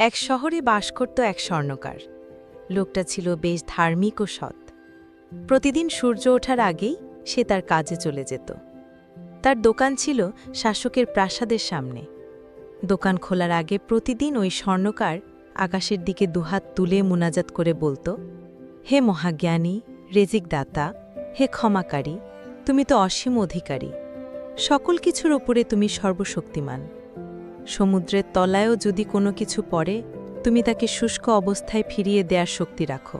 এক শহরে বাস করত এক স্বর্ণকার। লোকটা ছিল বেশ ধার্মিক ও সৎ। প্রতিদিন সূর্য ওঠার আগেই সে তার কাজে চলে যেত। তার দোকান ছিল শাসকের প্রাসাদের সামনে। দোকান খোলার আগে প্রতিদিন ওই স্বর্ণকার আকাশের দিকে দুহাত তুলে মুনাজাত করে বলতো, হে মহাজ্ঞানী, রেজিকদাতা, হে ক্ষমাকারী, তুমি তো অসীম অধিকারী। সকল কিছুর ওপরে তুমি সর্বশক্তিমান। সমুদ্রের তলায়ও যদি কোনো কিছু পড়ে, তুমি তাকে শুষ্ক অবস্থায় ফিরিয়ে দেওয়ার শক্তি রাখো।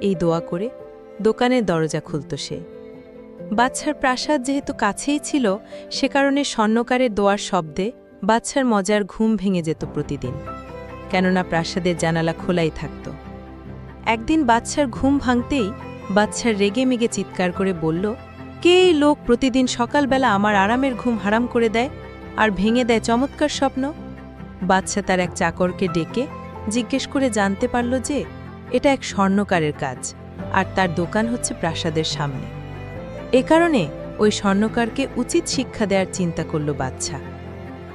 এই দোয়া করে দোকানের দরজা খুলত সে। বাচ্চার প্রাসাদ যেহেতু কাছেই ছিল, সে কারণে স্বর্ণকারের দোয়ার শব্দে বাচ্চার মজার ঘুম ভেঙে যেত প্রতিদিন, কেননা প্রাসাদের জানালা খোলাই থাকত। একদিন বাচ্চার ঘুম ভাঙতেই বাচ্চার রেগে মেগে চিৎকার করে বলল, কে লোক প্রতিদিন সকালবেলা আমার আরামের ঘুম হারাম করে দেয়? আর ভেঙে দেয় চমৎকার স্বপ্ন। বাচ্চা তার এক চাকরকে ডেকে জিজ্ঞেস করে জানতে পারল যে এটা এক স্বর্ণকারের কাজ, আর তার দোকান হচ্ছে প্রাসাদের সামনে। এ কারণে ওই স্বর্ণকারকে উচিত শিক্ষা দেওয়ার চিন্তা করল বাচ্চা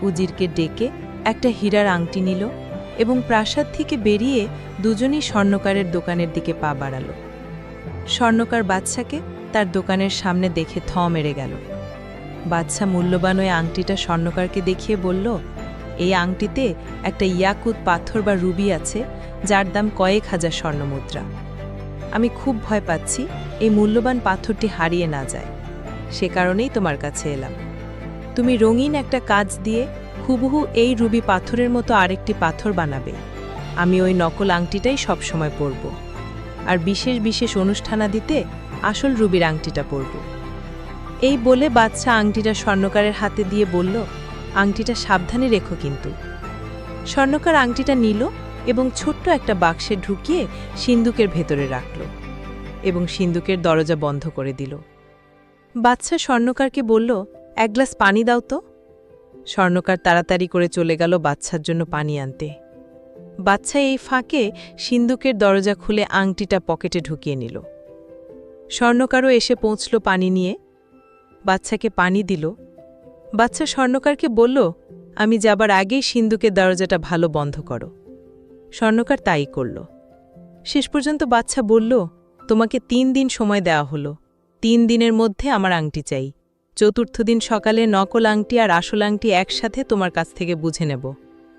উজিরকে ডেকে একটা হীরার আংটি নিল এবং প্রাসাদ থেকে বেরিয়ে দুজনই স্বর্ণকারের দোকানের দিকে পা বাড়াল। স্বর্ণকার বাচ্চাকে তার দোকানের সামনে দেখে থ মেরে গেল। বাচ্চা মূল্যবান ওই আংটিটা স্বর্ণকারকে দেখিয়ে বলল, এই আংটিতে একটা ইয়াকুত পাথর বা রুবি আছে, যার দাম কয়েক হাজার স্বর্ণমুদ্রা আমি খুব ভয় পাচ্ছি এই মূল্যবান পাথরটি হারিয়ে না যায়। সে কারণেই তোমার কাছে এলাম। তুমি রঙিন একটা কাজ দিয়ে হুবহু এই রুবি পাথরের মতো আরেকটি পাথর বানাবে। আমি ওই নকল আংটিটাই সবসময় পরব। আর বিশেষ বিশেষ অনুষ্ঠানাদিতে আসল রুবির আংটিটা পরব। এই বলে বাচ্চা আংটিটা স্বর্ণকারের হাতে দিয়ে বলল, আংটিটা সাবধানে রেখো কিন্তু। স্বর্ণকার আংটিটা নিল এবং ছোট্ট একটা বাক্সে ঢুকিয়ে সিন্দুকের ভেতরে রাখল এবং সিন্দুকের দরজা বন্ধ করে দিল। বাচ্চা স্বর্ণকারকে বলল, এক গ্লাস পানি দাও তো। স্বর্ণকার তাড়াতাড়ি করে চলে গেল বাচ্চার জন্য পানি আনতে। বাচ্চা এই ফাঁকে সিন্দুকের দরজা খুলে আংটিটা পকেটে ঢুকিয়ে নিল। স্বর্ণকারও এসে পৌঁছল পানি নিয়ে। বাচ্চাকে পানি দিল। বাচ্চা স্বর্ণকারকে বলল, আমি যাবার আগেই সিন্দুকের দরজাটা ভালো বন্ধ করো। স্বর্ণকার তাই করল। শেষ পর্যন্ত বাচ্চা বলল, তোমাকে তিন দিন সময় দেওয়া হলো। তিন দিনের মধ্যে আমার আংটি চাই। চতুর্থ দিন সকালে নকল আংটি আর আসল আংটি একসাথে তোমার কাছ থেকে বুঝে নেব।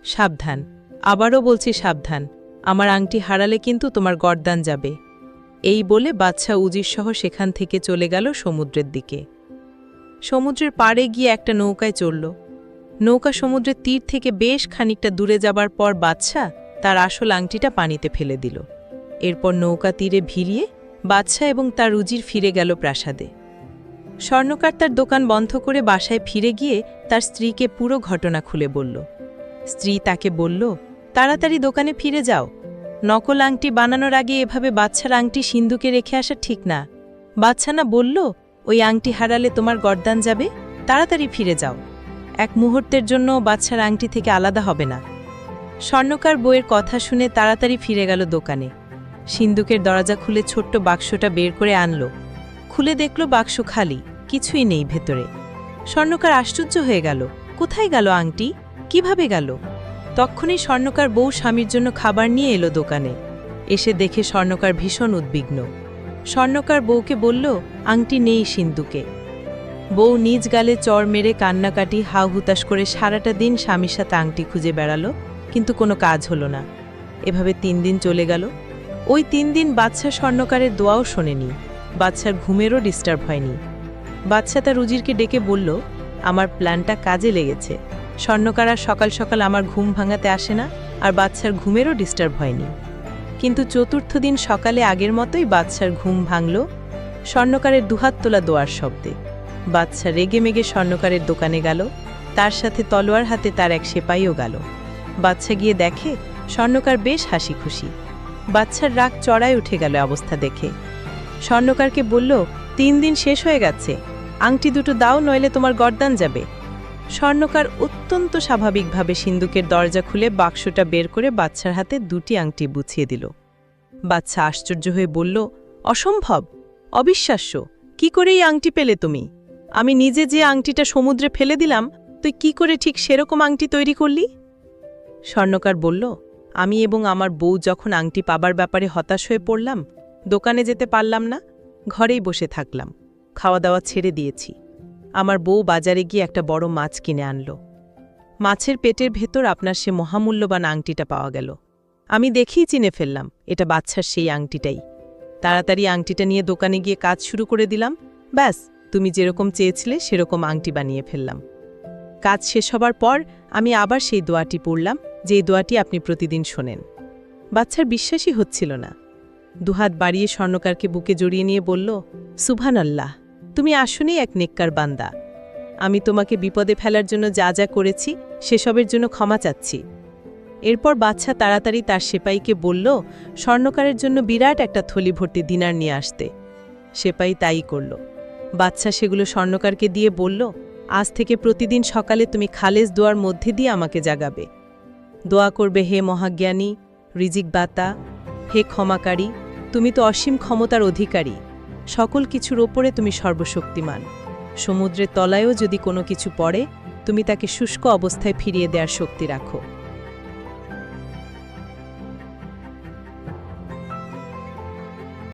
সাবধান। আবারও বলছি সাবধান। আমার আংটি হারালে কিন্তু তোমার গরদান যাবে। এই বলে বাচ্চা উজিরসহ সেখান থেকে চলে গেল সমুদ্রের দিকে। সমুদ্রের পাড়ে গিয়ে একটা নৌকায় চড়ল। নৌকা সমুদ্রের তীর থেকে বেশ খানিকটা দূরে যাবার পর বাচ্চা তার আসল আংটিটা পানিতে ফেলে দিল। এরপর নৌকা তীরে ভিড়িয়ে বাচ্চা এবং তার রুজির ফিরে গেল প্রাসাদে। স্বর্ণকার তার দোকান বন্ধ করে বাসায় ফিরে গিয়ে তার স্ত্রীকে পুরো ঘটনা খুলে বলল। স্ত্রী তাকে বলল, তাড়াতাড়ি দোকানে ফিরে যাও। নকল আংটি বানানোর আগে এভাবে বাচ্চার আংটি সিন্ধুকে রেখে আসা ঠিক না। বাচ্চা না বলল ওই আংটি হারালে তোমার গরদান যাবে? তাড়াতাড়ি ফিরে যাও। এক মুহূর্তের জন্য বাচ্চার আংটি থেকে আলাদা হবে না। স্বর্ণকার বইয়ের কথা শুনে তাড়াতাড়ি ফিরে গেল দোকানে। সিন্দুকের দরজা খুলে ছোট্ট বাক্সটা বের করে আনলো। খুলে দেখল বাক্স খালি, কিছুই নেই ভেতরে। স্বর্ণকার আশ্চর্য হয়ে গেল, কোথায় গেল আংটি? কীভাবে গেল? তক্ষণই স্বর্ণকার বউ স্বামীর জন্য খাবার নিয়ে এলো দোকানে। এসে দেখে স্বর্ণকার ভীষণ উদ্বিগ্ন। স্বর্ণকার বউকে বলল, আংটি নেই সিন্ধুকে। বউ নিজ গালে চর মেরে কান্নাকাটি হাউ হুতাশ করে সারাটা দিন স্বামীর সাথে আংটি খুঁজে বেড়ালো, কিন্তু কোনো কাজ হলো না। এভাবে তিন দিন চলে গেল। ওই তিন দিন বাচ্চা স্বর্ণকারের দোয়াও শোনেনি। বাচ্চার ঘুমেরও ডিস্টার্ব হয়নি। বাচ্চা তার রুজিরকে ডেকে বলল, আমার প্ল্যানটা কাজে লেগেছে। স্বর্ণকার আর সকাল সকাল আমার ঘুম ভাঙাতে আসে না, আর বাচ্চার ঘুমেরও ডিস্টার্ব হয়নি। কিন্তু চতুর্থ দিন সকালে আগের মতোই বাচ্চার ঘুম ভাঙল, স্বর্ণকারের দুহাত তোলা দোয়ার শব্দে। বাচ্চা রেগে মেগে স্বর্ণকারের দোকানে গেল, তার সাথে তলোয়ার হাতে তার এক সেপাইও গেল। বাচ্চা গিয়ে দেখে, স্বর্ণকার বেশ হাসি খুশি বাচ্চার রাগ চড়ায় উঠে গেল অবস্থা দেখে। স্বর্ণকারকে বলল, তিন দিন শেষ হয়ে গেছে। আংটি দুটো দাও, নইলে তোমার গরদান যাবে। স্বর্ণকার অত্যন্ত স্বাভাবিকভাবে সিন্দুকের দরজা খুলে বাক্সটা বের করে বাচ্চার হাতে দুটি আংটি বুঝিয়ে দিল। বাচ্চা আশ্চর্য হয়ে বলল, অসম্ভব! অবিশ্বাস্য! কি করে এই আংটি পেলে তুমি? আমি নিজে যে আংটিটা সমুদ্রে ফেলে দিলাম, তুই কি করে ঠিক সেরকম আংটি তৈরি করলি? স্বর্ণকার বলল, আমি এবং আমার বউ যখন আংটি পাবার ব্যাপারে হতাশ হয়ে পড়লাম, দোকানে যেতে পারলাম না, ঘরেই বসে থাকলাম। খাওয়া দাওয়া ছেড়ে দিয়েছি। আমার বউ বাজারে গিয়ে একটা বড় মাছ কিনে আনল। মাছের পেটের ভেতর আপনার সে মহামূল্যবান আংটিটা পাওয়া গেল। আমি দেখেই চিনে ফেললাম, এটা বাচ্চার সেই আংটিটাই। তাড়াতাড়ি আংটিটা নিয়ে দোকানে গিয়ে কাজ শুরু করে দিলাম। ব্যাস, তুমি যেরকম চেয়েছিলে সেরকম আংটি বানিয়ে ফেললাম। কাজ শেষ হবার পর আমি আবার সেই দোয়াটি পড়লাম, যে দোয়াটি আপনি প্রতিদিন শোনেন। বাচ্চার বিশ্বাসই হচ্ছিল না। দুহাত বাড়িয়ে স্বর্ণকারকে বুকে জড়িয়ে নিয়ে বলল সুভান আল্লাহ তুমি আসলেই এক নেককার বান্দা। আমি তোমাকে বিপদে ফেলার জন্য যা যা করেছি, সেসবের জন্য ক্ষমা চাচ্ছি। এরপর বাচ্চা তাড়াতাড়ি তার সেপাইকে বলল, স্বর্ণকারের জন্য বিরাট একটা থলি ভর্তি দিনার নিয়ে আসতে। সেপাই তাই করল। বাচ্চা সেগুলো স্বর্ণকারকে দিয়ে বলল, আজ থেকে প্রতিদিন সকালে তুমি খালেজ দোয়ার মধ্যে দিয়ে আমাকে জাগাবে। দোয়া করবে হে মহাজ্ঞানী রিজিক বাতা হে ক্ষমাকারী, তুমি তো অসীম ক্ষমতার অধিকারী। সকল কিছুর ওপরে তুমি সর্বশক্তিমান। সমুদ্রের তলায়ও যদি কোনো কিছু পড়ে, তুমি তাকে শুষ্ক অবস্থায় ফিরিয়ে দেওয়ার শক্তি রাখো।